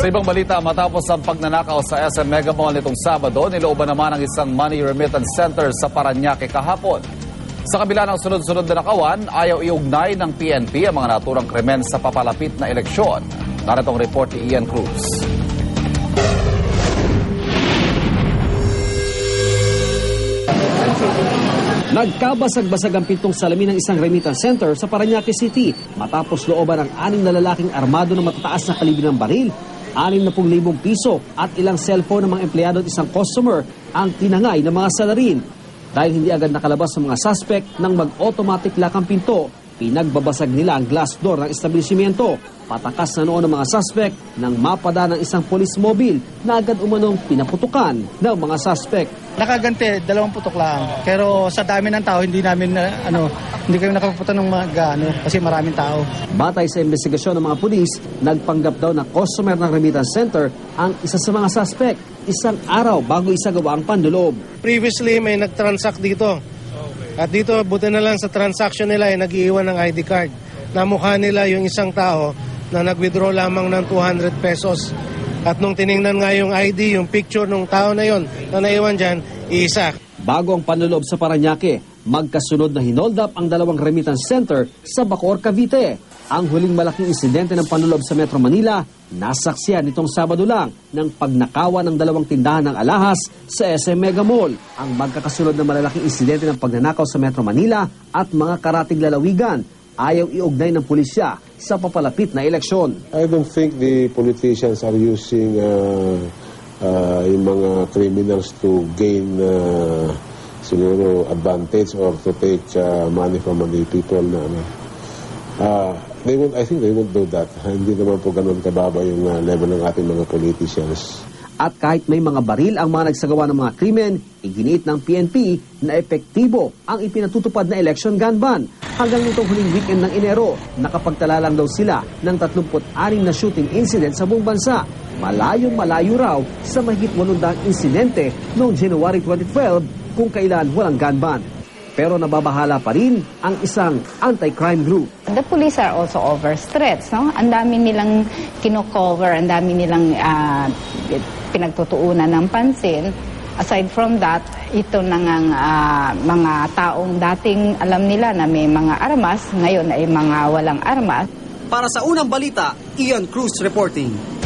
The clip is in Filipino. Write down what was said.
Sa ibang balita, matapos ang pagnanakaw sa SM Mega Mall nitong Sabado, nilooban naman ang isang money remittance center sa Paranaque kahapon. Sa kabila ng sunod-sunod na nakawan, ayaw iugnay ng PNP ang mga naturang krimen sa papalapit na eleksyon. Narito ang report ni Ian Cruz. Nagkabasag-basag ang pintong salamin ng isang remittance center sa Paranaque City matapos looban ng anim na lalaking armado ng matataas na kalibre ng baril, 60,000 piso at ilang cellphone ng mga empleyado at isang customer ang tinangay ng mga salarin. Dahil hindi agad nakalabas ng mga suspect nang mag-automatic lock ang pinto, pinagbabasag nila ang glass door ng establishmento. Patakas na noon ng mga suspect nang mapada ng isang police mobile na agad umanong pinaputukan ng mga suspect. Nakaganti, dalawang putok lang. Pero sa dami ng tao, hindi namin na, ano, hindi kami nakapupunta ng mga ano, kasi maraming tao. Batay sa investigasyon ng mga pulis, nagpanggap daw na customer ng remittance center ang isa sa mga suspect isang araw bago isagawa ang panluloob. Previously, may nag-transact dito. At dito, buti na lang sa transaction nila ay nag-iiwan ng ID card. Namukha nila yung isang tao na nag-withdraw lamang ng 200 pesos. At nung tiningnan nga yung ID, yung picture ng tao na yon na naiwan dyan, isa. Bago ang panluloob sa Paranaque, magkasunod na hinold up ang dalawang remittance center sa Bacoor, Cavite. Ang huling malaking insidente ng panluloob sa Metro Manila, nasaksiyan nitong Sabado lang ng pagnakawan ng dalawang tindahan ng alahas sa SM Mega Mall. Ang magkakasunod na malalaking insidente ng pagnanakaw sa Metro Manila at mga karatig lalawigan ayaw iugnay ng pulisya sa papalapit na eleksyon. I don't think the politicians are using uh, uh, yung mga criminals to gain uh, siguro advantage or to take uh, money from the people na ano. Uh, they won't, I think they won't do that. Hindi naman po ganun kababa yung uh, level ng ating mga politicians. At kahit may mga baril ang mga nagsagawa ng mga krimen, iginiit ng PNP na epektibo ang ipinatutupad na election gun ban. Hanggang nitong huling weekend ng Enero, nakapagtala lang daw sila ng 36 na shooting incident sa buong bansa. Malayong malayo raw sa mahigit 800 insidente noong January 2012 kung kailan walang gun ban. Pero nababahala pa rin ang isang anti-crime group. The police are also overstretched, no? Ang dami nilang kino-cover, ang dami nilang ah, pinagtutuunan ng pansin. Aside from that, ito na ngang ah, mga taong dating alam nila na may mga armas, ngayon ay mga walang armas. Para sa unang balita, Ian Cruz reporting.